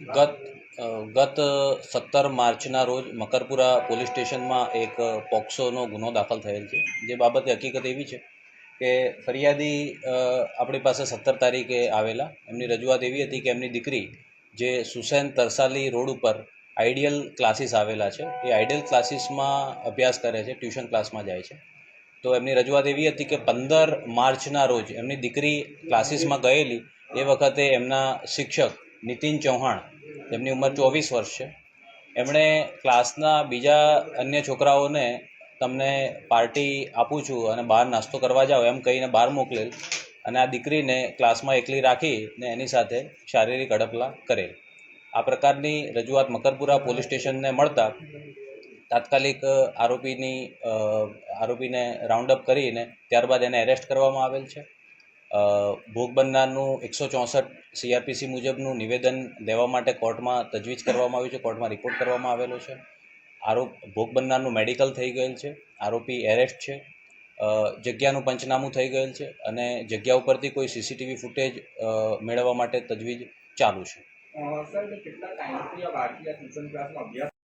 ગત ગત સત્તર માર્ચના રોજ મકરપુરા પોલીસ સ્ટેશનમાં એક પોક્સોનો ગુનો દાખલ થયેલ છે. જે બાબતે હકીકત એવી છે કે ફરિયાદી આપણી પાસે સત્તર તારીખે આવેલા. એમની રજૂઆત એવી હતી કે એમની દીકરી, જે સુસેન તરસાલી રોડ ઉપર આઈડિયલ ક્લાસીસ આવેલા છે, એ આઈડિયલ ક્લાસીસમાં અભ્યાસ કરે છે, ટ્યુશન ક્લાસમાં જાય છે. તો એમની રજૂઆત એવી હતી કે પંદર માર્ચના રોજ એમની દીકરી ક્લાસીસમાં ગયેલી, એ વખતે એમના શિક્ષક નીતિન ચૌહાણ, તેમની ઉંમર ચોવીસ વર્ષ છે. એમણે ક્લાસના બીજા અન્ય છોકરાઓને તમને પાર્ટી આપું છું અને બહાર નાસ્તો કરવા જાઓ એમ કહીને બહાર મોકલેલ અને આ દીકરીને ક્લાસમાં એકલી રાખી ને એની સાથે શારીરિક અડપલા કરેલ. આ પ્રકારની રજૂઆત મકરપુરા પોલીસ સ્ટેશનને મળતા તાત્કાલિક આરોપીની આરોપીને રાઉન્ડ અપ કરીને ત્યારબાદ એને એરેસ્ટ કરવામાં આવેલ છે. ભોગ બનનારનું એકસો ચોસઠ સીઆરપીસી મુજબનું નિવેદન દેવા માટે કોર્ટમાં તજવીજ કરવામાં આવ્યું છે, કોર્ટમાં રિપોર્ટ કરવામાં આવેલો છે. આરોપ, ભોગ બનનારનું મેડિકલ થઈ ગયેલ છે, આરોપી એરેસ્ટ છે જગ્યાનું પંચનામું થઈ ગયેલ છે અને જગ્યા ઉપરથી કોઈ સીસીટીવી ફૂટેજ મેળવવા માટે તજવીજ ચાલુ છે.